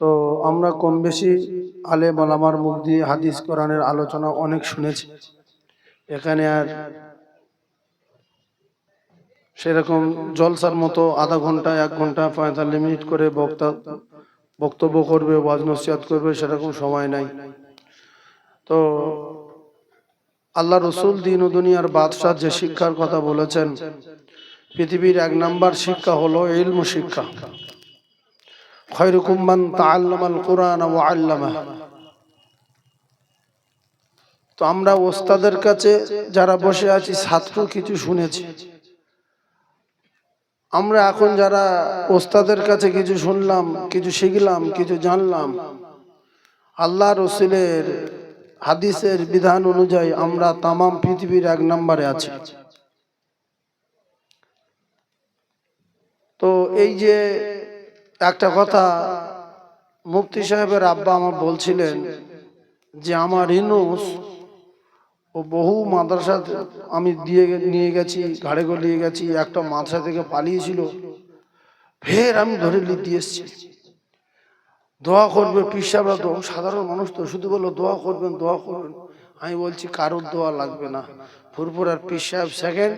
তো আমরা কম বেশি আলে মালামার মুখ দিয়ে হাদিস কোরআনের আলোচনা অনেক শুনেছি। এখানে আর সেরকম জলসার মতো আধা ঘণ্টা, এক ঘণ্টা, পঁয়তাল্লিশ মিনিট করে বক্তা বক্তব্য করবে, ওয়াজ নসিহাত করবে, সেরকম সময় নাই। তো আল্লাহ রসুল দিন ও দুনিয়ার বাদশাহ যে শিক্ষার কথা বলেছেন, পৃথিবীর এক নাম্বার শিক্ষা হলো ইলম শিক্ষা। খয়রুকুম মান তাআল্লামাল কুরআন ওয়া তো আমরা ওস্তাদের কাছে যারা বসে আছি, ছাত্র কিছু শুনেছি। আমরা এখন যারা ওস্তাদের কাছে কিছু শুনলাম, কিছু শিখলাম, কিছু জানলাম, আল্লাহ রসুলের হাদিসের বিধান অনুযায়ী আমরা তামাম পৃথিবীর এক নম্বরে আছি। তো এই যে একটা কথা, মুফতি সাহেবের আব্বা আমার বলছিলেন যে আমার ইনুস ও বহু মাদ্রাসা আমি দিয়ে নিয়ে গেছি, ঘাড়ে নিয়ে গেছি, একটা মাদ্রাসা থেকে পালিয়েছিল। ফের আমি ধরে দিয়ে এসছি। দোয়া করবে পিসাবরা তো সাধারণ মানুষ তো, শুধু বলল দোয়া করবেন দোয়া করবেন। আমি বলছি, কারোর দোয়া লাগবে না। ফুরপুর আর পিস সাহেব সেকেন্ড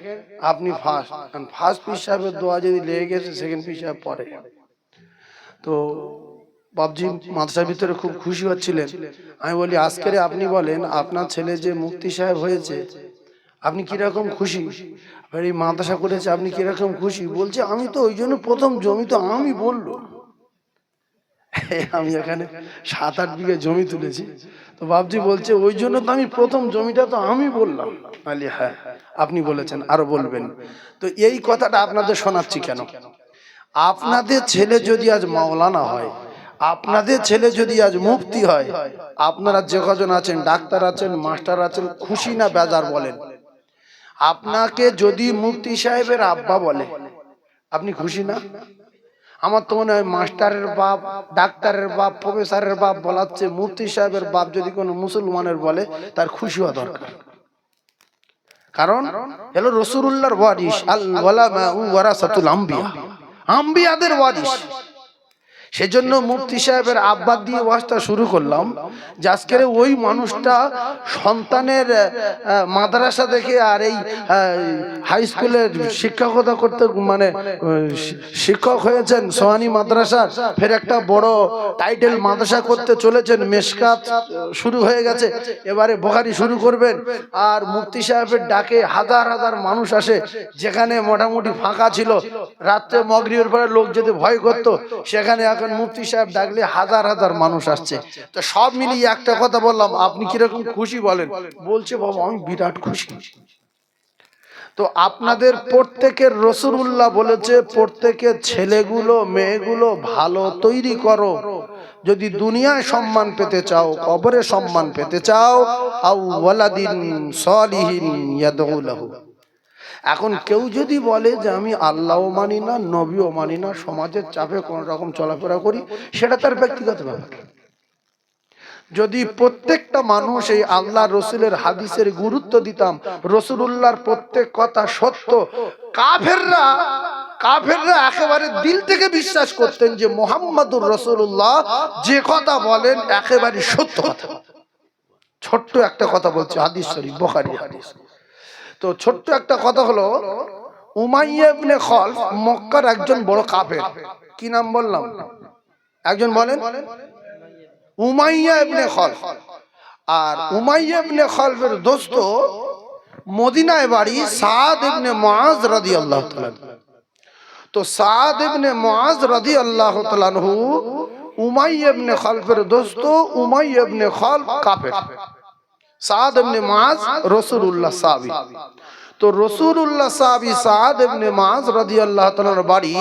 আপনি ফার্স্ট কারণ ফার্স্ট পিস সাহেবের দোয়া যদি লেগে গেছে সেকেন্ড পিস সাহেব পরে। তো বাবজি মাদ্রাসার ভিতরে খুব খুশি হচ্ছিলেন। আমি বলি, আজকের আপনি বলেন, আপনার ছেলে যে মুক্তি সাহেব হয়েছে, আপনি কীরকম খুশি? আর এই মাদ্রাসা করেছে, আপনি কীরকম খুশি? বলছে, আমি তো ওই জন্য প্রথম জমি তো আমি বলল আমি এখানে সাত, আট বিঘে জমি তুলেছি। তো বাবজি বলছে, ওই জন্য তো আমি প্রথম জমিটা তো আমি বললাম। আলি হ্যাঁ আপনি বলেছেন, আরও বলবেন। তো এই কথাটা আপনাদের শোনাচ্ছি কেন? আপনাদের ছেলে যদি আজ মাওলানা হয় আপনাদের ছেলে যদি আজ মুক্তি হয় আপনারা যে কজন আছেন ডাক্তার আছেন মাস্টার আছেন খুশি না বেজার বলেন। আপনাকে যদি মুক্তি সাহেবের আব্বা বলে আপনি খুশি না? আমার তো মনে হয় মাস্টারের বাপ ডাক্তারের বাপ প্রফেসরের বাপ বলাচ্ছে মুফতি সাহেবের বাপ যদি কোনো মুসলমানের বলে তার খুশি হওয়া দরকার। কারণ এলো রসুল্লাহর ওয়ারিস আল ওয়ালামা ওয়ারাসাতুল আম্বিয়া। আম্বিয়াদের ওয়ারিস সেজন্য মুফতি সাহেবের আব্বা দিয়ে ওয়াজটা শুরু করলাম যে আজকের ওই মানুষটা সন্তানের মাদ্রাসা দেখে আর এই হাই স্কুলের শিক্ষকতা করতে মানে শিক্ষক হয়েছেন সোহানি মাদ্রাসার। ফের একটা বড় টাইটেল মাদ্রাসা করতে চলেছেন, মেশকাত শুরু হয়ে গেছে। এবারে বোখারি শুরু করবেন। আর মুফতি সাহেবের ডাকে হাজার হাজার মানুষ আসে, যেখানে মোটামুটি ফাঁকা ছিল। রাত্রে মগরিবের পরে লোক যেতে ভয় করতো, সেখানে এখন মুফতি সাহেব ডাকলে হাজার হাজার মানুষ আসছে। তো সব মিলিয়ে একটা কথা বললাম, আপনি কীরকম খুশি বলেন? বলছে, বাবা, আমি বিরাট খুশি। তো আপনাদের প্রত্যেকের রসুল্লাহ বলেছে প্রত্যেকের ছেলেগুলো, মেয়েগুলো ভালো তৈরি করো। যদি দুনিয়ায় সম্মান পেতে চাও, কবরে সম্মান পেতে চাও আউ ওয়ালাদিন সলিহিন ইয়াদউ লাহু এখন কেউ যদি বলে যে আমি আল্লাহও মানি না, নবীও মানি না, সমাজের চাপে কোন রকম চলাফেরা করি, সেটা তার ব্যক্তিগত ব্যাপার। যদি প্রত্যেকটা মানুষ এই আল্লাহ রসুলের হাদিসের গুরুত্ব দিতাম রসুল্লাহর প্রত্যেক কথা সত্য, কাফেররা কাফেররা একেবারে দিল থেকে বিশ্বাস করতেন যে মোহাম্মদুর রসুল্লাহ যে কথা বলেন একেবারে সত্য কথা। ছোট্ট একটা কথা বলছে, হাদিস শরীফ, বোখারি হাদিস। তো ছোট্ট একটা কথা হলো, উমাইয়া ইবনে খলফ মক্কার একজন বড় কাপের কি নাম বললাম? একজন বলেন? উমাইয়া ইবনে খলফ। আর উমাইয়া ইবনে খলফের দোস্ত মদিনায় বাড়ি সাদ ইবনে মুআজ রাদিয়াল্লাহু তাআলা তো সাদ ইবনে মুআজ রাদিয়াল্লাহু তাআলা উমাইয়া ইবনে খলফের দোস্ত উমাইয়া ইবনে খলফ কাফের। সাদ ইবনে মুআজ রাসূলুল্লাহ সাহাবী তো রাসূলুল্লাহ সাহাবী সাদ ইবনে মুআজ রাদিয়াল্লাহু তাআলার বাড়ি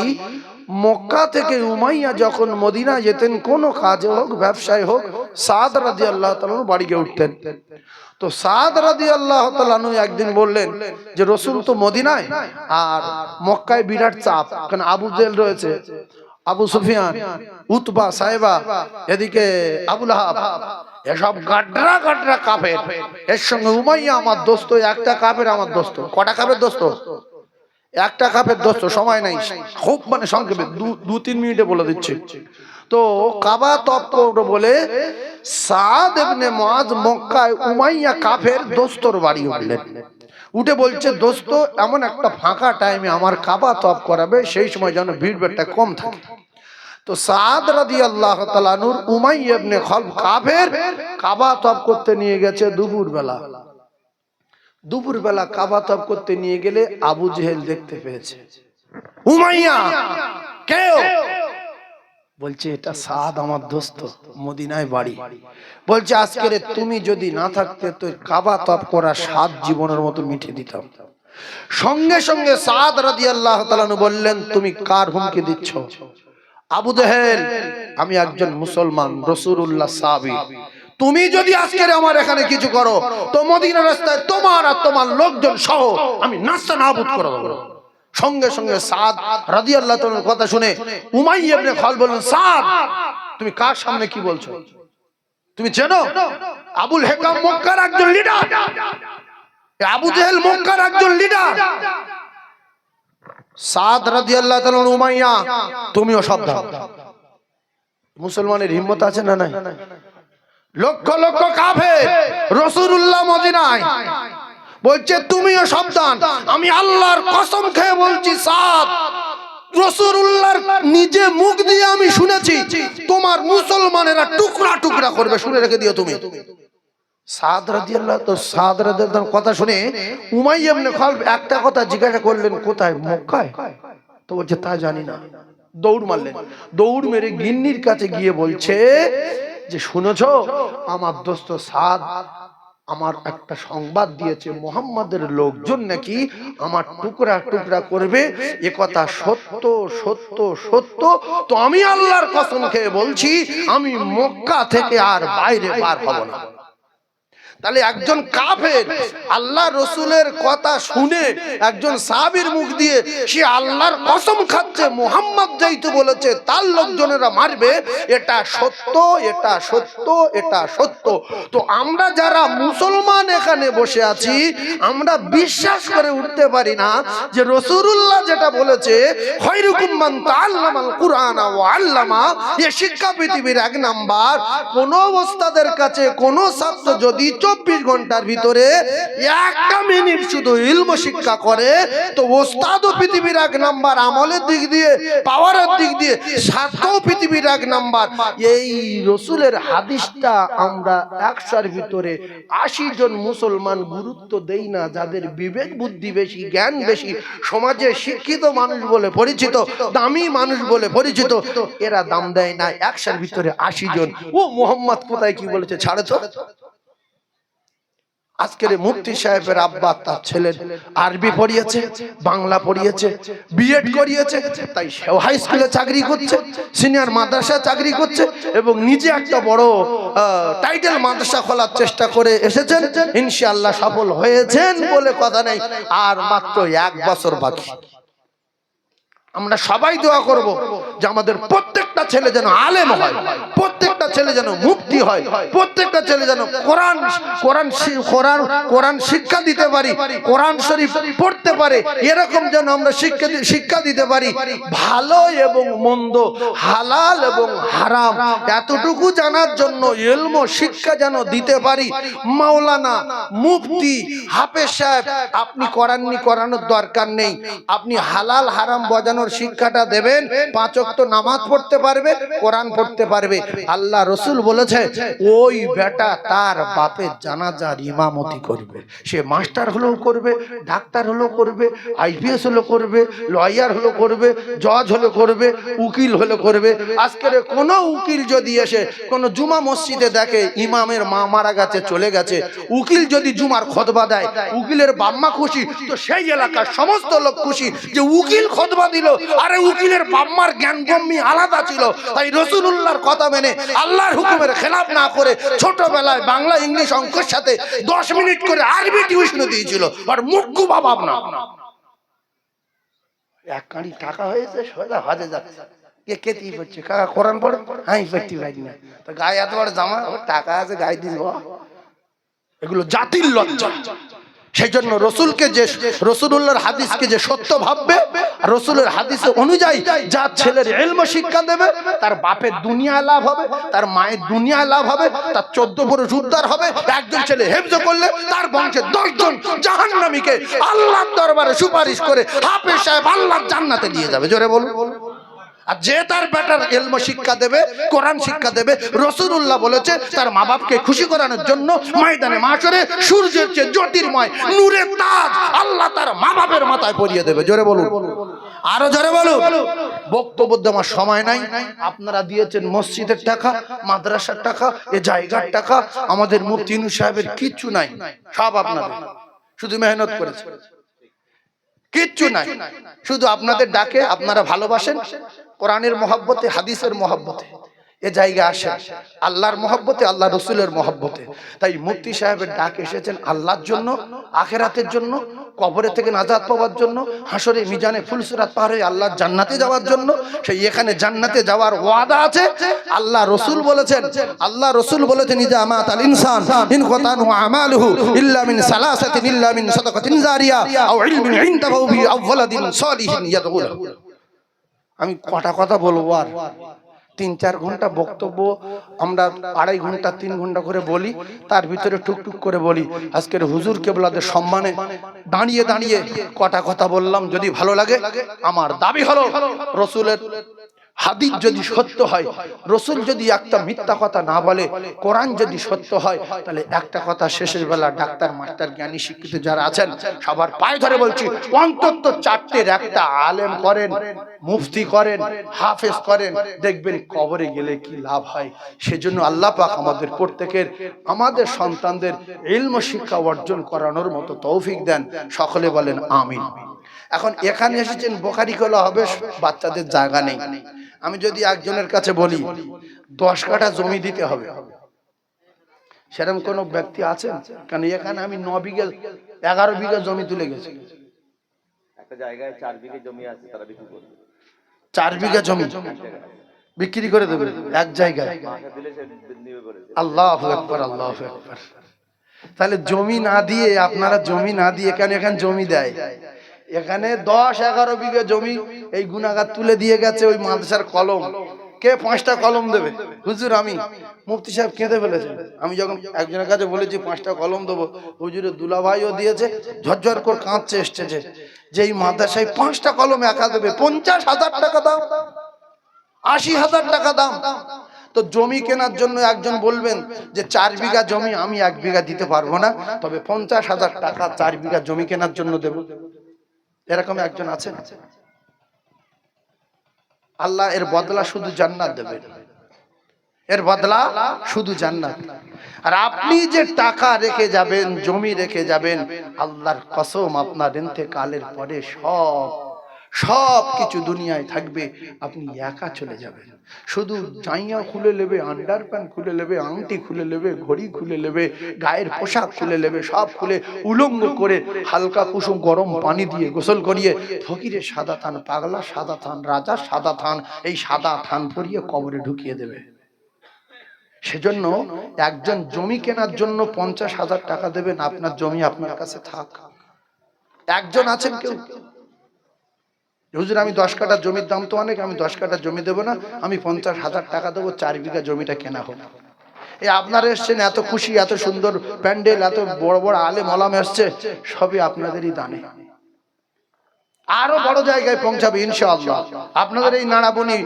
মক্কা থেকে উমাইয়া যখন মদিনা যেতেন, কোনো কাজে হোক, ব্যবসায় হোক, সাদ রাদিয়াল্লাহু তাআলার বাড়িকে উঠতেন। তো সাদ রাদিয়াল্লাহু তাআলা একদিন বললেন যে, রসুল তো মদিনায়, আর মক্কায় বিরাট চাপ। কারণ আবু জেল রয়েছে, আবু সুফিয়ান, উতবা সাহেবা, এদিকে আবুল আহাব এসব গাডরা গাডরা কাফের। এর সঙ্গে উমাইয়া আমার দোস্ত, একটা কাপের আমার দোস্ত। কটা কাপের দোস্ত? একটা কাপের দোস্ত, সময় নাই। খুব মানে সংক্ষেপে, দু- তিন মিনিটে বলে দিচ্ছি। তো কাবা তপ বলে সাদ ইবনে মুআজ মক্কায় উমাইয়া কাফের দোস্তর বাড়ি উঠলেন। উঠে বলছে, দোস্ত, এমন একটা ফাঁকা টাইমে আমার কাবা তপ করাবে, সেই সময় যেন ভিড় কম থাকে। তো সাদ রাদি আল্লাহ তালানুর উমাই ইবনে খলফ কাফের কাবা তপ করতে নিয়ে গেছে দুপুর বেলা দুপুর বেলা কাবা তপ করতে নিয়ে গেলে আবু জেহেল দেখতে পেয়েছে। উমাইয়া কেউ বলছে, এটা সাদ আমার দোস্ত, মদিনায় বাড়ি। বলছে আজকের তুমি যদি না থাকতে, তো কাবা তপ করা সাত জীবনের মতো মিঠে দিতাম। সঙ্গে সঙ্গে সাদ রাদি আল্লাহ বললেন, তুমি কার হুমকি দিচ্ছ? আবু দেহেল আমি একজন মুসলমান রসুরুল্লাহ সাবি তুমি যদি আজকের আমার এখানে কিছু করো, তো মদিনা রাস্তায় তোমার আর তোমার লোকজন সহ আমি নাস্তা নাবুদ করে দেবো। সঙ্গে সঙ্গে সাদ রাদিয়াল্লাহু তাআলার কথা শুনে উমাইয়া ইবনে খাল বললেন, সাদ, তুমি কার সামনে কি বলছো? তুমি চেনো? আবুল হেকাম মক্কার একজন লিডার আবু জেহেল মক্কার একজন লিডার সাদ রাদিয়াল্লাহু তাআলা উমাইয়া, তুমিও সাবধান। মুসলমানের হিম্মত আছে না নাই? লক্ষ লক্ষ কাফের রাসূলুল্লাহ মদিনায় বলছে, তুমিও সাবধান। আমি আল্লাহর কসম খেয়ে বলছি, সাদ রসুল্লাহর নিজে মুখ দিয়ে আমি শুনেছি, তোমার মুসলমানেরা টুকরা টুকরা করবে, শুনে রেখে দিও তুমি। সাদ রাদিয়াল্লাহ তো কথা শুনে খালফ একটা কথা জিজ্ঞাসা করলেন, কোথায়? মক্কায়? তো বলছে, তা জানি না। দৌড় মারলেন। দৌড় মেরে গিন্নির কাছে গিয়ে বলছে যে, শুনেছো, আমার দোস্ত সাদ আমার একটা সংবাদ দিয়েছে, মোহাম্মদের লোকজন নাকি আমার টুকরা টুকরা করবে? এ কথা সত্য সত্য সত্য। তো আমি আল্লাহর কসম খেয়ে বলছি, আমি মক্কা থেকে আর বাইরে পার হব না। তাহলে একজন কাফের আল্লাহ রসুলের কথা শুনে একজন সাহাবীর মুখ দিয়ে সে আল্লাহর কসম খাচ্ছে, মোহাম্মদ যেহেতু বলেছে, তার লোকজনেরা মারবে, এটা সত্য এটা সত্য এটা সত্য। তো আমরা যারা মুসলমান এখানে বসে আছি, আমরা বিশ্বাস করে উঠতে পারি না যে রসুল্লাহ যেটা বলেছে এ শিক্ষা পৃথিবীর এক নাম্বার। কোন অবস্থাদের কাছে কোন ছাত্র যদি চব্বিশ ঘণ্টার ভিতরে একটা মিনিট শুধু ইলম শিক্ষা করে, তো ওস্তাদও পৃথিবীর এক নাম্বার, আমলের দিক দিয়ে, পাওয়ারের দিক দিয়ে সাতটাও পৃথিবীর এক নাম্বার। এই রসুলের হাদিসটা আমরা একশোর ভিতরে আশি জন মুসলমান গুরুত্ব দেই না, যাদের বিবেক বুদ্ধি বেশি, জ্ঞান বেশি, সমাজে শিক্ষিত মানুষ বলে পরিচিত, দামি মানুষ বলে পরিচিত, এরা দাম দেয় না। একশোর ভিতরে আশি জন। ও মোহাম্মদ কোথায় কি বলেছে? ছাড়ে তো। আজকের মুফতি সাহেবের আব্বা তার ছেলের আরবি পড়িয়েছে, বাংলা পড়িয়েছে বিএড করিয়েছে, তাই সেও হাই স্কুলে চাকরি করছে সিনিয়র মাদ্রাসা চাকরি করছে এবং নিজে একটা বড় টাইটেল মাদ্রাসা খোলার চেষ্টা করে এসেছেন। ইনশাআল্লাহ সফল হয়েছেন বলে কথা নেই, আর মাত্র এক বছর বাকি। আমরা সবাই দোয়া করব যে আমাদের প্রত্যেকটা ছেলে যেন আলেম হয় প্রত্যেকটা ছেলে যেন মুক্তি হয় প্রত্যেকটা ছেলে যেন কোরআন কোরআন কোরআন কোরআন শিক্ষা দিতে পারি কোরআন শরীফ পড়তে পারে এরকম যেন আমরা শিক্ষা শিক্ষা দিতে পারি ভালো এবং মন্দ হালাল এবং হারাম এতটুকু জানার জন্য এলমো শিক্ষা যেন দিতে পারি মাওলানা মুফতি হাফেজ সাহেব আপনি করাননি করানোর দরকার নেই আপনি হালাল হারাম বজানোর শিক্ষাটা দেবেন, পাঁচ ওয়াক্ত নামাজ পড়তে পারবে, কোরআন পড়তে পারবে। আল্লাহ রসুল বলেছে, ওই বেটা তার বাপের জানাজার ইমামতি করবে। সে মাস্টার হলেও করবে, ডাক্তার হলেও করবে, আইপিএস হলো করবে, লয়ার হলো করবে, জজ হলো করবে, উকিল হলো করবে। আজকের কোনো উকিল যদি এসে কোনো জুমা মসজিদে দেখে ইমামের মা মারা গেছে, চলে গেছে, উকিল যদি জুমার খতবা দেয়, উকিলের বাম্মা খুশি, তো সেই এলাকার সমস্ত লোক খুশি যে উকিল খতবা দিল। আরে উকিলের বাম্মার জ্ঞান গম্মি আলাদা ছিল। তাই রসুল্লাহর কথা মেনে আল্লাহর হুকুমের খেলাপ না করে ছোটবেলায় বাংলা ইংলিশ অঙ্কের সাথে দশ মিনিট করে আরবি টিউশন দিয়েছিল। আর মুখ্য বাবাব না। এক টাকা হয়েছে, সোজা যাচ্ছে। কে কাকা, কোরআন পড়ে? না। তো গায়ে এত বড় জামা টাকা আছে, গায়ে দিব। এগুলো জাতির লজ্জা। সেই জন্য রসুলকে যে রসুল্লাহর হাদিসকে যে সত্য ভাববে, রসুলের হাদিসে অনুযায়ী যার ছেলের এলম শিক্ষা দেবে, তার বাপের দুনিয়া লাভ হবে, তার মায়ের দুনিয়া লাভ হবে, তার চোদ্দ পুরুষ উদ্ধার হবে, একজন ছেলে হেফজ করলে তার বংশে দশজন জাহান্নামীকে আল্লাহর দরবারে সুপারিশ করে হাফেজ সাহেব আল্লাহর জান্নাতে নিয়ে যাবে। জোরে বলুন। আর যে তার বেটার এলম শিক্ষা দেবে, কোরআন শিক্ষা দেবে রসুল্লাহ বলেছে, তার মা বাপকে খুশি করানোর জন্য ময়দানে মাসরে সূর্যের চেয়ে জ্যোতির্ময়, নূরের তাজ আল্লাহ তার মা বাপের মাথায় পরিয়ে দেবে। জোরে বলুন। আরও জোরে বলুন। বক্তব্য দেওয়ার সময় নাই। আপনারা দিয়েছেন মসজিদের টাকা, মাদ্রাসার টাকা, এ জায়গার টাকা। আমাদের মুফতি সাহেবের কিচ্ছু নাই। সব আপনাদের। শুধু মেহনত করেছে। কিচ্ছু নাই। শুধু আপনাদের ডাকে, আপনারা ভালোবাসেন। কোরআনের মহব্বতে, হাদিসের মহব্বতে। এ জায়গা আসে। আল্লাহর মহব্বতে আল্লাহ রসুলের মহব্বতে। তাই মুফতি সাহেবের ডাক এসেছেন আল্লাহর জন্য, আখেরাতের জন্য, কবরে থেকে নাজাদ পাওয়ার জন্য হাসরে মিজানে ফুলসুরাত পার হয়ে আল্লাহর জান্নাতে যাওয়ার জন্য। সেই এখানে জান্নাতে যাওয়ার ওয়াদা আছে। আল্লাহ রসুল বলেছেন আল্লাহ রসুল বলেছেন, ইজা আমাত আল ইনসান ইন কতানহু আমালুহু ইল্লা মিন সালাসাতিন ইল্লা মিন সাদাকাতিন জারিয়া আও ইলমিন ইনদাহু বি আও সালিহিন ইয়াদউ লাহু আমি কটা কথা বলব আর? তিন, চার ঘণ্টা বক্তব্য, আমরা আড়াই ঘণ্টা, তিন ঘণ্টা করে বলি, তার ভিতরে টুকটুক করে বলি। আজকের হুজুর কেবলাদের সম্মানে দাঁড়িয়ে দাঁড়িয়ে কটা কথা বললাম, যদি ভালো লাগে, আমার দাবি হলো, রসুলের হাদিস যদি সত্য হয় রসুল যদি একটা মিথ্যা কথা না বলে কোরআন যদি সত্য হয় তাহলে একটা কথা শেষের বেলা ডাক্তার মাস্টার জ্ঞানী শিক্ষিত যারা আছেন সবার পায়ে ধরে বলছি অন্তত চারটের একটা আলেম করেন মুফতি করেন হাফেজ করেন দেখবেন কবরে গেলে কি লাভ হয়? সেজন্য আল্লাহ পাক আমাদের প্রত্যেকের আমাদের সন্তানদের ইলম শিক্ষা অর্জন করানোর মতো তৌফিক দেন। সকলে বলেন আমিন। এখন এখানে এসেছেন বোখারি খোলা হবে বাচ্চাদের জায়গা নেই। আমি যদি একজনের কাছে বলি দশ কাঠা জমি দিতে হবে। সেরকম কোন ব্যক্তি আছেন? কারণ এখানে আমি ন বিঘা এগারো বিঘা জমি তুলে গেছি। একটা জায়গায় চার বিঘে জমি আছে তারা বিক্রি করবে। চার বিঘা জমি? বিক্রি করে দেবে এক জায়গায়? আল্লাহ একবার আল্লাহ একবার তাহলে জমি না দিয়ে আপনারা জমি না দিয়ে কেন এখানে জমি দেয়? এখানে দশ, এগারো বিঘা জমি এই গুনাগার তুলে দিয়ে গেছে ওই মাদ্রাসার কলম। কে পাঁচটা কলম দেবে? হুজুর, আমি। মুফতি সাহেব কেঁদে ফেলেছেন। আমি যখন একজনের কাছে বলেছি, পাঁচটা কলম দেবো হুজুরের দুলাভাইও দিয়েছে, ঝরঝর করে কাঁদছে এসছে যে এই মাদ্রাসায় পাঁচটা কলম একা দেবে, পঞ্চাশ হাজার টাকা দাম, আশি হাজার টাকা দাম। তো জমি কেনার জন্য একজন বলবেন যে, চার বিঘা জমি আমি এক বিঘা দিতে পারব না, তবে পঞ্চাশ হাজার টাকা চার বিঘা জমি কেনার জন্য দেব। এরকম একজন আছেন? আল্লাহ এর বদলা শুধু জান্নাত দেবে। এর বদলা শুধু জান্নাত। আর আপনি যে টাকা রেখে যাবেন, জমি রেখে যাবেন, আল্লাহর কসম আপনার কালের পরে সব সব কিছু দুনিয়ায় থাকবে, আপনি একা চলে যাবেন। শুধু জাইয়া খুলে নেবে আন্ডার প্যান্ট খুলে নেবে, আংটি খুলে নেবে, ঘড়ি খুলে নেবে, গায়ের পোশাক খুলে নেবে, সব খুলে উলঙ্গ করে হালকা কুসুম গরম পানি দিয়ে গোসল করিয়ে ফকিরে সাদা থান, পাগলা সাদা থান, রাজা সাদা থান, এই সাদা থান পরিয়ে কবরে ঢুকিয়ে দেবে। সেজন্য একজন জমি কেনার জন্য পঞ্চাশ হাজার টাকা দেবেন, আপনার জমি আপনার কাছে থাক। একজন আছেন কেউ? হুজুর, আমি দশ কাঠা জমির দাম তো অনেক, আমি দশ কাঠা জমি দেবো না, আমি পঞ্চাশ হাজার টাকা দেবো, চার বিঘা জমিটা কেনা হোক। এই আপনারা এসছেন, এত খুশি, এত সুন্দর প্যান্ডেল, এত বড় বড় আলে মলাম এসছে, সবই আপনাদেরই দানে। আরও বড় জায়গায় পৌঁছাবে, ইনশাআল্লাহ। আপনাদের এই নাড়াবনি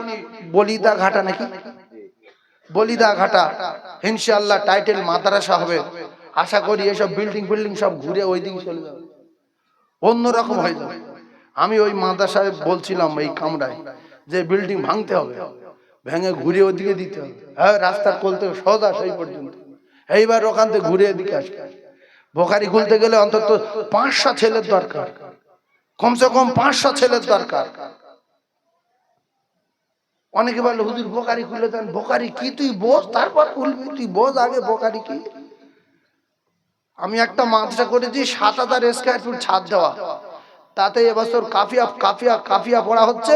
বলিদা ঘাটা নাকি? বলিদা ঘাটা, ইনশাআল্লাহ টাইটেল মাদ্রাসা হবে। আশা করি এসব বিল্ডিং বিল্ডিং সব ঘুরে ওই দিকে চলে যাবে। অন্যরকম হয়ে যাবে। আমি ওই মাদ্রাসায় বলছিলাম এই কামরায় যে বিল্ডিং ভাঙতে হবে। ভেঙে ঘুরে ওদিকে দিতে হবে। হ্যাঁ রাস্তার কোল থেকে সদা সেই পর্যন্ত। এইবার ওখান থেকে ঘুরে এদিকে আসবে বোখারি খুলতে গেলে অন্তত পাঁচশো ছেলের দরকার। কমসে কম পাঁচশো ছেলের দরকার। অনেকে বলে, হুজুর বোকারি খুলে দেন। বোকারি কি? তুই বোঝ, তারপর খুলবি। তুই বোঝ আগে বোকারি কি? আমি একটা মাদ্রাসা করেছি, সাত হাজার স্কোয়ার ফুট ছাদ দেওয়া। তাতে এবছর কাফিয়া কাফিয়া কাফিয়া পড়া হচ্ছে।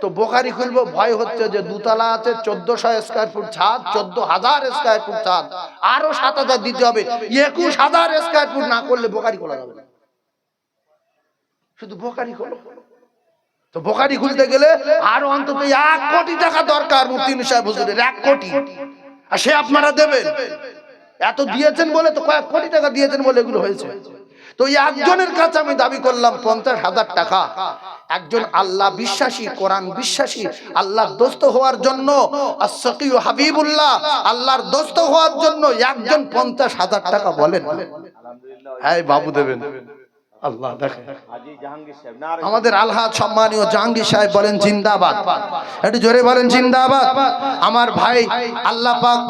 তো বোকারি খুলবো, ভয় হচ্ছে যে দুতলা আছে, চোদ্দশো স্কোয়ার ফুট ছাদ চোদ্দ হাজার স্কোয়ার ফুট ছাদ, আরও সাত হাজার দিতে হবে। একুশ হাজার স্কোয়ার ফুট না করলে বোকারি খোলা যাবে শুধু বোকারি খোলো। তো বোকারি খুলতে গেলে আরও অন্তত এক কোটি টাকা দরকার মুফতিন সাহেব হুজুরের, এক কোটি। আর সে আপনারা দেবেন। এত দিয়েছেন বলে তো কয়েক কোটি টাকা দিয়েছেন বলে এগুলো হয়েছে। তো এই একজনের কাছে আমি দাবি করলাম পঞ্চাশ হাজার টাকা। একজন আল্লাহ বিশ্বাসী কোরআন বিশ্বাসী আল্লাহর দোস্ত হওয়ার জন্য হাবিবুল্লাহ আল্লাহর দোস্ত হওয়ার জন্য একজন পঞ্চাশ হাজার টাকা বলেন। আলহামদুলিল্লাহ হ্যাঁ বাবু দেবেন। আল্লাহ দেখেন। আমাদের আলহাদ সম্মানীয় জাহাঙ্গীর সাহেব বলেন জিন্দাবাদ। একটু জোরে বলেন জিন্দাবাদ। আমার ভাই আল্লাহ পাক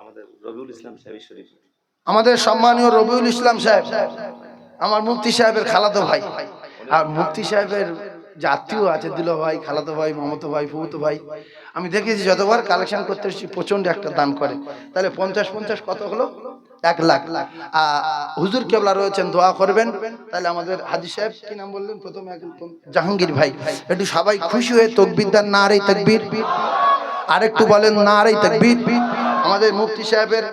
আমাদের রবিউল ইসলাম সাহেব শরীফ আমাদের সম্মানীয় রবিউল ইসলাম সাহেব, আমার মুফতি সাহেবের খালাতো ভাই। আর মুফতি সাহেবের যে আত্মীয় আছে, দিল ভাই, খালাতো ভাই, মমতো ভাই ফুতো ভাই, আমি দেখেছি যতবার কালেকশন করতে এসেছি প্রচণ্ড একটা দান করে। তাহলে পঞ্চাশ পঞ্চাশ কত হলো? এক লাখ। হুজুর কেবলা রয়েছেন, দোয়া করবেন। তাহলে আমাদের হাজি সাহেব, কি নাম বললেন? প্রথমে জাহাঙ্গীর ভাই। একটু সবাই খুশি হয়ে তকবির না রে তকবির। আরেকটু বলেন না রে তকবির। আমাদের মুফতি সাহেবের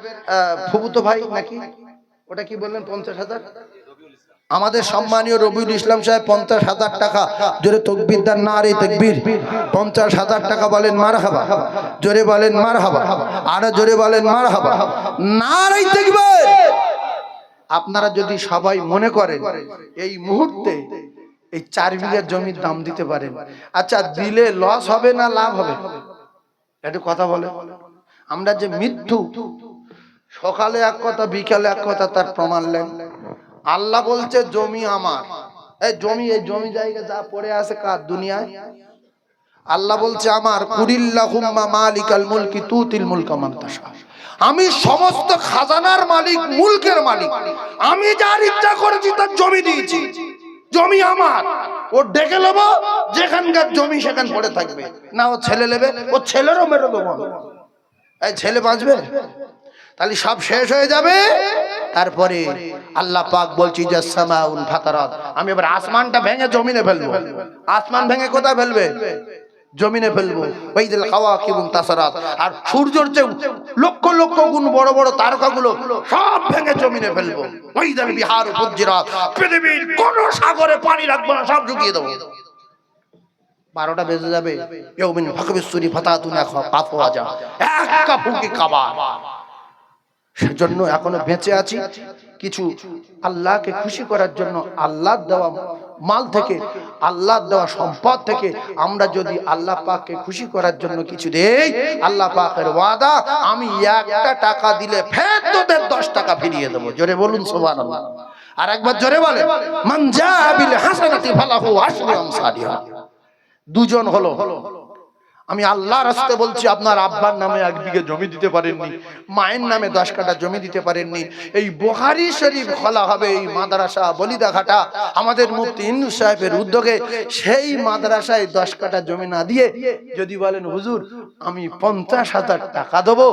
ফুফুতো ভাই নাকি? ওটা কি বললেন পঞ্চাশ হাজার? আমাদের সম্মানীয় রবিউল ইসলাম সাহেব পঞ্চাশ হাজার টাকা। জোরে তকবির দেন না রে তকবির। পঞ্চাশ হাজার টাকা বলেন মার হাবা জোরে বলেন মার হাবা আরও জোরে বলেন মার হাবা না রে তকবির! আপনারা যদি সবাই মনে করেন এই মুহূর্তে এই চার বিঘা জমির দাম দিতে পারেন। আচ্ছা দিলে লস হবে না লাভ হবে? একটু কথা বলে। আমরা যে মৃত্যু, সকালে এক কথা, বিকালে এক কথা তার প্রমাণ লেন আল্লাহ বলছে, জমি আমার। এই জমি এই জমি জায়গা যা পড়ে আছে কার দুনিয়ায়? আল্লাহ বলছে, আমার। কুরিল্লাহুম্মা মালিকাল মুলকি তুতিল মুলকা মান তাশা। আমি সমস্ত খাজানার মালিক, মুলকের মালিক। আমি যার ইচ্ছা করেছি তার জমি দিয়েছি। জমি আমার। ও ডেকে নেব যেখানকার জমি সেখান পড়ে থাকবে। না, ও ছেলে নেবে, ও ছেলেরও মেরে দেবো এই ছেলে বাঁচবে? তাহলে সব শেষ হয়ে যাবে? তারপরে আল্লাহ পাক বলছি যে সামাউন ফাতারাত। আমি এবার আসমানটা ভেঙে জমিনে ফেলব। আসমান ভেঙে কোথায় ফেলবে? জমিনে ফেলব। ওইদিল খাওয়া কিবুন তাসারাত। আর সূর্যের চেয়ে লক্ষ লক্ষ গুণ বড় বড় তারকাগুলো সব ভেঙে জমিনে ফেলব। ওইদিল বিহার উপজিরাত পৃথিবীর কোন সাগরে পানি রাখব না, সব ঢুকিয়ে দেবো। বারোটা বেজে যাবে। এক সেজন্য এখনও বেঁচে আছি। কিছু আল্লাহকে খুশি করার জন্য আল্লাহ দেওয়া মাল থেকে আল্লাহ দেওয়া সম্পদ থেকে আমরা যদি আল্লাহ পাককে খুশি করার জন্য কিছু দেই, আল্লাহ পাকের ওয়াদা, আমি একটা টাকা দিলে ফের তোদের দশ টাকা ফিরিয়ে দেবো। জোরে বলুন, সুবহানাল্লাহ। আর একবার জোরে বলে মান জাবিল হাসানাতি ফালাহু আশরু আমসালিহা দুজন হলো। আমি আল্লাহর রাস্তে বলছি, আপনার আব্বার নামে এক বিঘে জমি দিতে পারেননি, মায়ের নামে দশ কাটা জমি দিতে পারেননি, এই বোহারি শরীফ খোলা হবে এই মাদ্রাসা বলিদাঘাটা আমাদের মুফতি ইন্দু সাহেবের উদ্যোগে সেই মাদ্রাসায় দশ কাটা জমি না দিয়ে যদি বলেন, হুজুর, আমি পঞ্চাশ হাজার টাকা দেবো,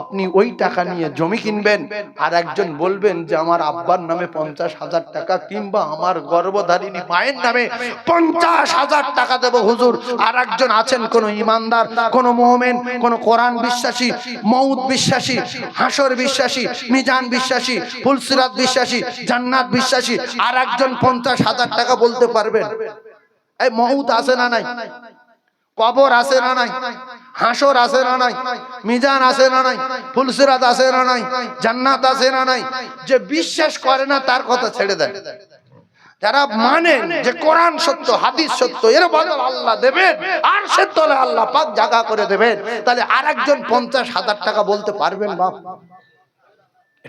আপনি ওই টাকা নিয়ে জমি কিনবেন। আর একজন বলবেন যে, আমার আব্বার নামে পঞ্চাশ হাজার টাকা কিংবা আমার গর্ভধারিণী মায়ের নামে পঞ্চাশ হাজার টাকা দেবো, হুজুর। আর একজন আছেন কোন ইমানদার কোন মোহমেন কোন কোরআন বিশ্বাসী মৌদ বিশ্বাসী হাসর বিশ্বাসী মিজান বিশ্বাসী ফুলসিরাত বিশ্বাসী জান্নাত বিশ্বাসী আর একজন পঞ্চাশ হাজার টাকা বলতে পারবেন? এই মৌত আছে না নাই? কবর আছে না নাই? হাসর আছে না নাই? মিজান আছে না নাই? ফুলসিরাত আছে না নাই? জান্নাত আছে না নাই? যে বিশ্বাস করে না তার কথা ছেড়ে দেয়। যারা মানে যে কোরআন সত্য, হাদিস সত্য, এর বদল আল্লাহ দেবেন। আর সে তলে আল্লাহ পাক জাগা করে দেবেন। তাহলে আর একজন পঞ্চাশ হাজার টাকা বলতে পারবেন বাপ?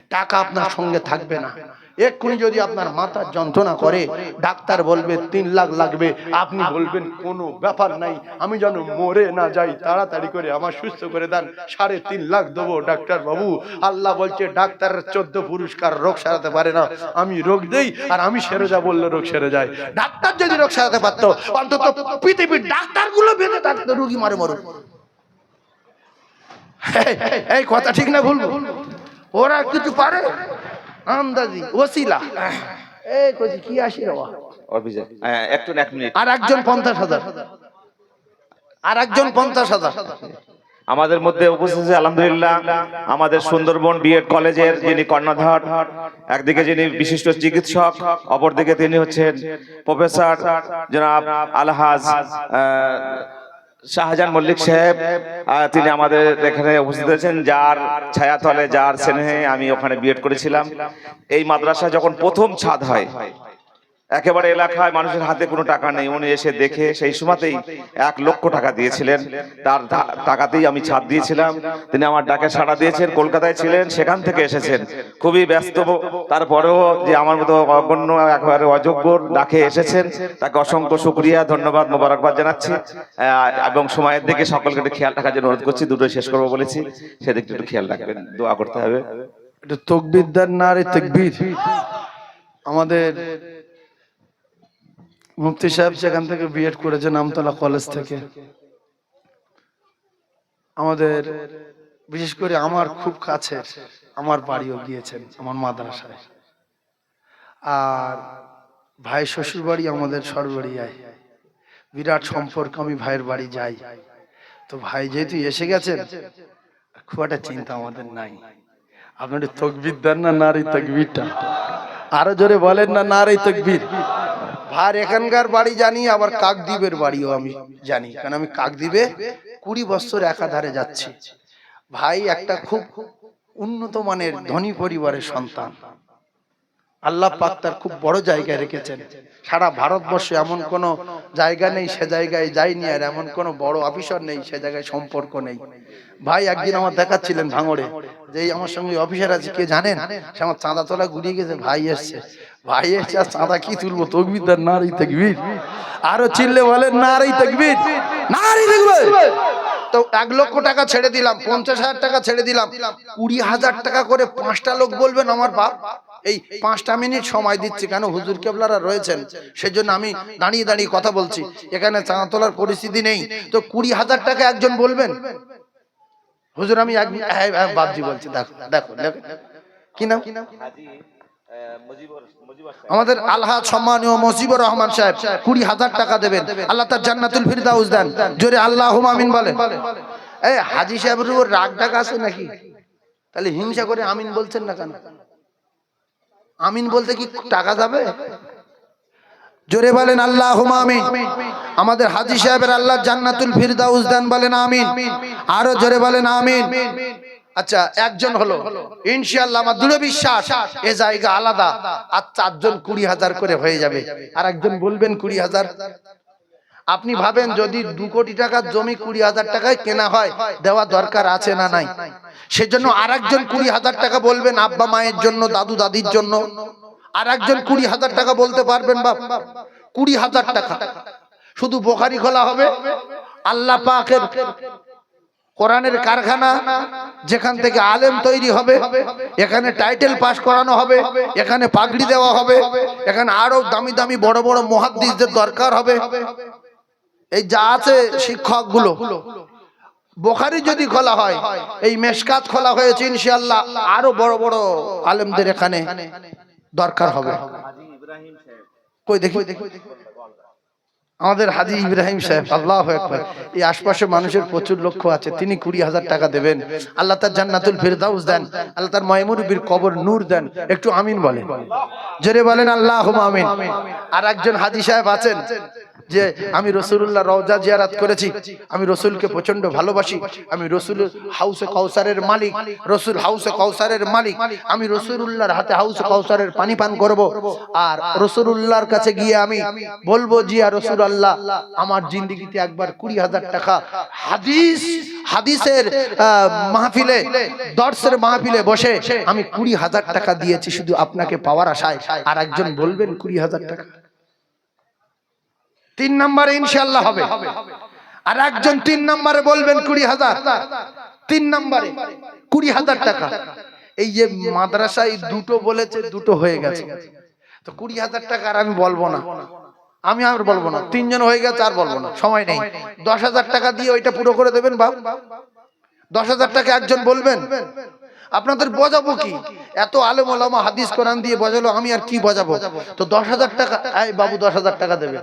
টাকা আপনার সঙ্গে থাকবে না। এক্ষুনি যদি আপনার মাথার যন্ত্রণা করে ডাক্তার বলবে তিন লাখ লাগবে। আপনি বলবেন কোনো ব্যাপার নাই আমি যেন মরে না যাই তাড়াতাড়ি করে আমার সুস্থ করে দেন সাড়ে তিন লাখ দেবো ডাক্তার বাবু। আল্লাহ বলছে ডাক্তারের চোদ্দ পুরস্কার রোগ সারাতে পারে না আমি রোগ দেই আর আমি সেরে যা বললে রোগ সেরে যায়। ডাক্তার যদি রোগ সারাতে পারতো অন্তত পৃথিবীর ডাক্তারগুলো বেঁধে থাকতো রুগী মারে মরুক। এই- এই কথা ঠিক না ভুল? ওরা কিছু পারে? আন্দাজি ওসিলা এই কজি কি আসি রে বাবা? অফিসে। একটু এক মিনিট। আর একজন পঞ্চাশ হাজার। আর একজন পঞ্চাশ হাজার। আমাদের মধ্যে উপস্থিত আছে আলহামদুলিল্লাহ আমাদের সুন্দরবন বিএড কলেজের যিনি কর্ণধার একদিকে যিনি বিশিষ্ট চিকিৎসক অপরদিকে তিনি হচ্ছেন প্রফেসর জনাব আলহাজ শাহজাহান মল্লিক সাহেব তিনি আমাদের এখানে উপস্থিত হয়েছেন। যার ছায়াতলে, যার স্নেহে আমি ওখানে বিএড করেছিলাম। এই মাদ্রাসা যখন প্রথম ছাদ হয় একেবারে এলাকায় মানুষের হাতে কোনো টাকা নেই। উনি এসে দেখে সেই সময়তেই এক লক্ষ টাকা দিয়েছিলেন। তার টাকাতেই আমি ছাদ দিয়েছিলাম। তিনি আমার ডাকে সাড়া দিয়েছেন, কলকাতায় ছিলেন, সেখান থেকে এসেছেন। খুবই ব্যস্ত তারপরেও যে আমার মতো অগণ্য, একেবারে অযোগ্য ডাকে এসেছেন। তাকে অসংখ্য শুক্রিয়া, ধন্যবাদ, মোবারকবাদ জানাচ্ছি। এবং সময়ের দিকে সকলকে একটু খেয়াল রাখার জন্য অনুরোধ করছি। দুটোই শেষ করব বলেছি। সেদিকটা একটু খেয়াল রাখবেন, দোয়া করতে হবে। এটা তকবির দেন না রে আমাদের মুফতি সাহেব সেখান থেকে বিএড করেছে নামতলা কলেজ থেকে। আমাদের, বিশেষ করে আমার খুব কাছের, আমার বাড়িও গিয়েছেন, আমার মাদ্রাসায়। আর ভাই শ্বশুর বাড়ি আমাদের সরবরিয়ায়। বিরাট সম্পর্ক, আমি ভাইয়ের বাড়ি যাই। তো ভাই যেহেতু এসে গেছেন, খুব একটা চিন্তা আমাদের নাই। আপনার তকবির দেন না নারী তকবিরটা? আরও জোরে বলেন না নারী তকবির। ভার এখানকার বাড়ি জানি, আবার কাকদ্বীপের বাড়িও আমি জানি। কারণ আমি কাকদ্বীপে কুড়ি বছর একাধারে যাচ্ছি। ভাই একটা খুব উন্নত মানের ধনী পরিবারের সন্তান। আল্লাহ পাক তার খুব বড় জায়গায় রেখেছেন। সারা ভারতবর্ষে এমন কোনো জায়গা নেই, সে জায়গায় যায়নি আর এমন কোনো বড় অফিসার নেই, সে জায়গায় সম্পর্ক নেই। ভাই একদিন আমার দেখাচ্ছিলেন ভাঙড়ে যে আমার সঙ্গে অফিসার আছে, কে জানেন? সে আমার চাঁদা তোলা গুড়িয়ে গেছে, ভাই এসছে। ভাই এসছে, আর চাঁদা কি তুলবো? তকবির নারী তকবির। আরও চিল্লে বলেন, নারী তকবির। নারী তকবির। তো এক লক্ষ টাকা ছেড়ে দিলাম, পঞ্চাশ হাজার টাকা ছেড়ে দিলাম। কুড়ি হাজার টাকা করে পাঁচটা লোক বলবেন আমার বাপ? এই পাঁচটা মিনিট সময় দিচ্ছি কেন? হুজুর কেবলারা রয়েছেন, সেজন্য আমি দাঁড়িয়ে দাঁড়িয়ে কথা বলছি। এখানে চাঁদা তোলার পরিস্থিতি নেই। তো কুড়ি হাজার টাকা একজন বলবেন? হুজুর আমি হ্যাঁ, হ্যাঁ, বাপজি বলছি দেখো দেখো দেখো। কি নাম? আমাদের আল্লাহ সম্মানীয় মজিবুর রহমান সাহেব কুড়ি হাজার টাকা দেবেন। আল্লাহ তার জান্নাতুল ফিরদাউস দেন। জোরে আল্লাহ আমিন বলে এই হাজি সাহেবের উপর রাগ ডাক আছে নাকি? তাহলে হিংসা করে আমিন বলছেন না কেন? আমিন বলতে কি টাকা যাবে? জোরে বলেন আল্লাহ আমিন। আমাদের হাজি সাহেবের আল্লাহ জান্নাতুল ফিরদাউস দেন বলেন আমিন। আরও জোরে বলেন আমিন। আচ্ছা একজন হলো। ইনশাআল্লাহ আমার দৃঢ় বিশ্বাস, এ জায়গা আলাদা। আর চারজন কুড়ি হাজার করে হয়ে যাবে। আর একজন বলবেন কুড়ি হাজার। আপনি ভাবেন যদি দু কোটি টাকার জমি কুড়ি হাজার টাকায় কেনা হয়, দেওয়া দরকার আছে না নাই? সেজন্য আর একজন কুড়ি হাজার টাকা বলবেন আব্বা মায়ের জন্য, দাদু দাদির জন্য। আর একজন কুড়ি হাজার টাকা বলতে পারবেন বাপ? কুড়ি হাজার টাকা। শুধু বোখারি খোলা হবে। আল্লাহ পাকের কোরআনের কারখানা, যেখান থেকে আলেম তৈরি হবে, এখানে টাইটেল পাস করানো হবে, এখানে পাগড়ি দেওয়া হবে, এখানে আরও দামি দামি বড় বড় মহাদ্দিসদের দরকার হবে। এই যা আছে শিক্ষকগুলো বোখারি যদি খোলা হয়, এই মেশকাত খোলা হয়েছে ইনশাআল্লাহ, আরও বড় বড় আলেমদের এখানে। দরকার হবে। কই দেখি? আমাদের হাজি ইব্রাহিম সাহেব আল্লাহ একবার এই আশপাশে মানুষের প্রচুর লক্ষ্য আছে তিনি কুড়ি হাজার টাকা দেবেন। আল্লাহ তার জান্নাতুল ফিরদাউস দেন আল্লাহ তার ময়মুরবির কবর নূর দেন একটু আমিন বলেন। জোরে বলেন আল্লাহ আমিন। আর একজন হাজি সাহেব আছেন যে আমি রসুল্লাহ রওজা জিয়ারাত করেছি, আমি রসুলকে প্রচণ্ড ভালোবাসি, আমি রসুল হাউসে কৌসারের মালিক, রসুল হাউসে কৌসারের মালিক, আমি রসুল্লাহর হাতে হাউসে কৌসারের পানি পান করব, আর রসুল্লাহর কাছে গিয়ে আমি বলব, জিয়া রসুল আল্লাহ আমার জিন্দিগিতে একবার কুড়ি হাজার টাকা হাদিস, হাদিসের মাহফিলে, দর্শের মাহফিলে বসে আমি কুড়ি হাজার টাকা দিয়েছি, শুধু আপনাকে পাওয়ার আশায়। আর একজন বলবেন কুড়ি হাজার টাকা? তিন নম্বরে ইনশাল্লাহ হবে। আর একজন তিন নম্বরে বলবেন কুড়ি হাজার। তিন নম্বরে কুড়ি হাজার টাকা। এই যে মাদ্রাসায় দুটো বলেছে, দুটো হয়ে গেছে। তো কুড়ি হাজার টাকা আর আমি বলব না। আমি আর বলব না। তিনজন হয়ে গেছে, আর বলব না। সময় নেই। দশ হাজার টাকা দিয়ে ওইটা পুরো করে দেবেন বাপ দশ হাজার টাকা একজন বলবেন। আপনাদের বোঝাবো কি? এত আলেম ওলামা হাদিস কোরআন দিয়ে বোঝালো, আমি আর কি বোঝাবো? তো দশ হাজার টাকা বাবু দশ হাজার টাকা দেবে।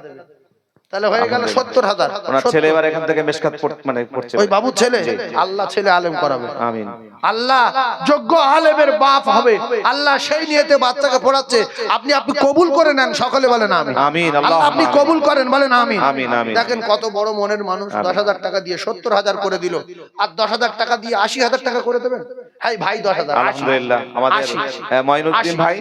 তাহলে হয়ে গেল সত্তর হাজার। ওনার ছেলে এবার এখান থেকে মেশকাত মানে পড়ছে। ওই বাবুর ছেলে? আল্লাহ ছেলে আলেম করাবে। আমিন। আল্লাহ যোগ্য আলেমের বাপ হবে। আল্লাহ সেই নিয়েতে বাচ্চাকে পড়াচ্ছে। আপনি আপনি কবুল করে নেন সকলে বলেন আমি আমিন আল্লাহ আপনি কবুল করেন বলেন আমি আমিন, আমিন। দেখেন কত বড় মনের মানুষ দশ হাজার টাকা দিয়ে সত্তর হাজার করে দিল। আর দশ হাজার টাকা দিয়ে আশি হাজার টাকা করে দেবেন? ভাই দশ হাজার। আলহামদুলিল্লাহ আমাদের মঈনুদ্দিন ভাই।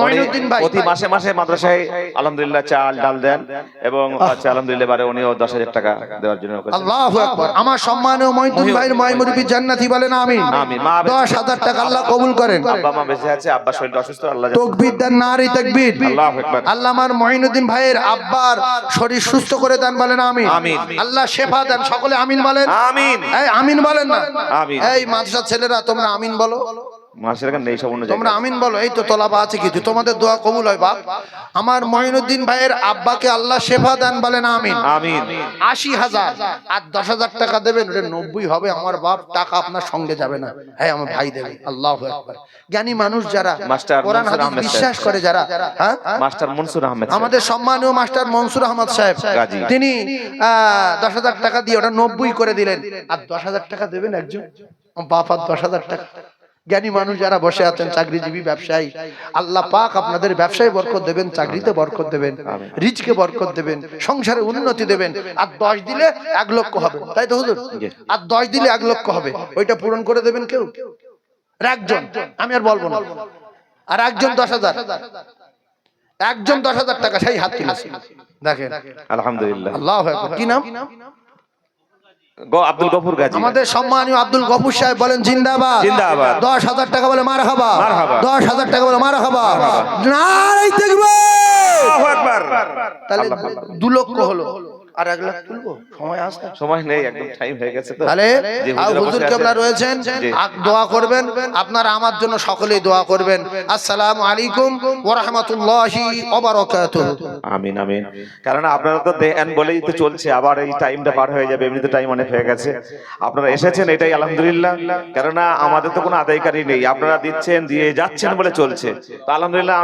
মঈনুদ্দিন ভাই। প্রতি মাসে মাসে মাদ্রাসায় আলহামদুলিল্লাহ চাল ডাল দেন এবং আচ্ছা আলহামদুলিল্লাহ এবারে উনিও দশ হাজার টাকা দেওয়ার জন্য করেছেন। আল্লাহ আকবার। আমার সম্মানীয় মহিদুল ভাইয়ের মাইমুরবি জান্নাতি বলেন আমি আমিন। মা দশ হাজার টাকা আল্লাহ কবুল করেন। আব্বা মা বেঁচে আছে আব্বা শরীরটা অসুস্থ আল্লাহ জানে। দেন নারী তকবির। আল্লাহু আকবার। আল্লাহ আমার মহিনুদ্দিন ভাইয়ের আব্বার শরীর সুস্থ করে দেন বলেন আমিন। আমিন। আল্লাহ শেফা দেন সকলে আমিন বলেন। আমিন। এই আমিন বলেন না। আমিন। এই মাদ্রাসার ছেলেরা তোমরা আমিন বলো। মাসের এখানে নেই সব অন্য তোমরা আমিন বলো এই তো তোলাবা আছে কিছু। তোমাদের দোয়া কবুল হয় বাপ। আমার মহিনুদ্দিন ভাইয়ের আব্বাকে আল্লাহ শেফা দেন বলেন আমিন। আমিন। আশি হাজার। আর দশ হাজার টাকা দেবেন ওটা নব্বই হবে। আমার বাপ টাকা আপনার সঙ্গে যাবে না। হ্যাঁ আমার ভাই দেবে। আল্লাহ একবার জ্ঞানী মানুষ যারা মাস্টার কোরআন হাদিস বিশ্বাস করে যারা হ্যাঁ? মাস্টার মনসুর আহমেদ। আমাদের সম্মানীয় মাস্টার মনসুর আহমদ সাহেব তিনি আহ, দশ হাজার টাকা দিয়ে ওটা নব্বই করে দিলেন। আর দশ হাজার টাকা দেবেন একজন? বাপ আর দশ হাজার টাকা। জ্ঞানী মানুষ যারা বসে আছেন চাকরিজীবী ব্যবসায়ী আল্লাহ পাক আপনাদের ব্যবসায় বরকত দেবেন চাকরিতে বরকত দেবেন রিচকে বরকত দেবেন সংসারে উন্নতি দেবেন। আর দশ দিলে এক লক্ষ হবে। তাই তো হুজুর? আর দশ দিলে এক লক্ষ হবে। ওইটা পূরণ করে দেবেন কেউ? আর একজন? আমি আর বলব না। আর একজন দশ হাজার? একজন দশ হাজার টাকা সেই হাত তুলেছে। দেখেন। আলহামদুলিল্লাহ। আল্লাহ কি নাম? আব্দুল গফুর গাজী। আমাদের সম্মানীয় আব্দুল গফুর সাহেব বলেন জিন্দাবাদ। জিন্দাবাদ। দশ হাজার টাকা বলে মার খাবা দশ হাজার টাকা বলে মার খাবা নারাই দেখবে তাহলে। দু লক্ষ হলো। আর এক লাখ তুলবো? সময় আসতে সময় নেই একদম টাইম হয়ে গেছে তো। তাহলে হুজুরা কেবলা রয়েছেন দোয়া করবেন আপনারা আমার জন্য সকলেই দোয়া করবেন। আসসালামু আলাইকুম ওয়া রাহমাতুল্লাহি ওয়া বারাকাতুহু। আমিন আমিন। কারণ আপনারা তো দেন বলেই তো চলছে আবার এই টাইমটা পার হয়ে যাবে এমনিতে টাইম অনেক হয়ে গেছে। আপনারা এসেছেন এটাই আলহামদুলিল্লাহ। কেননা আমাদের তো কোনো আদায়কারী নেই আপনারা দিচ্ছেন দিয়ে যাচ্ছেন বলে চলছে। তো আলহামদুলিল্লাহ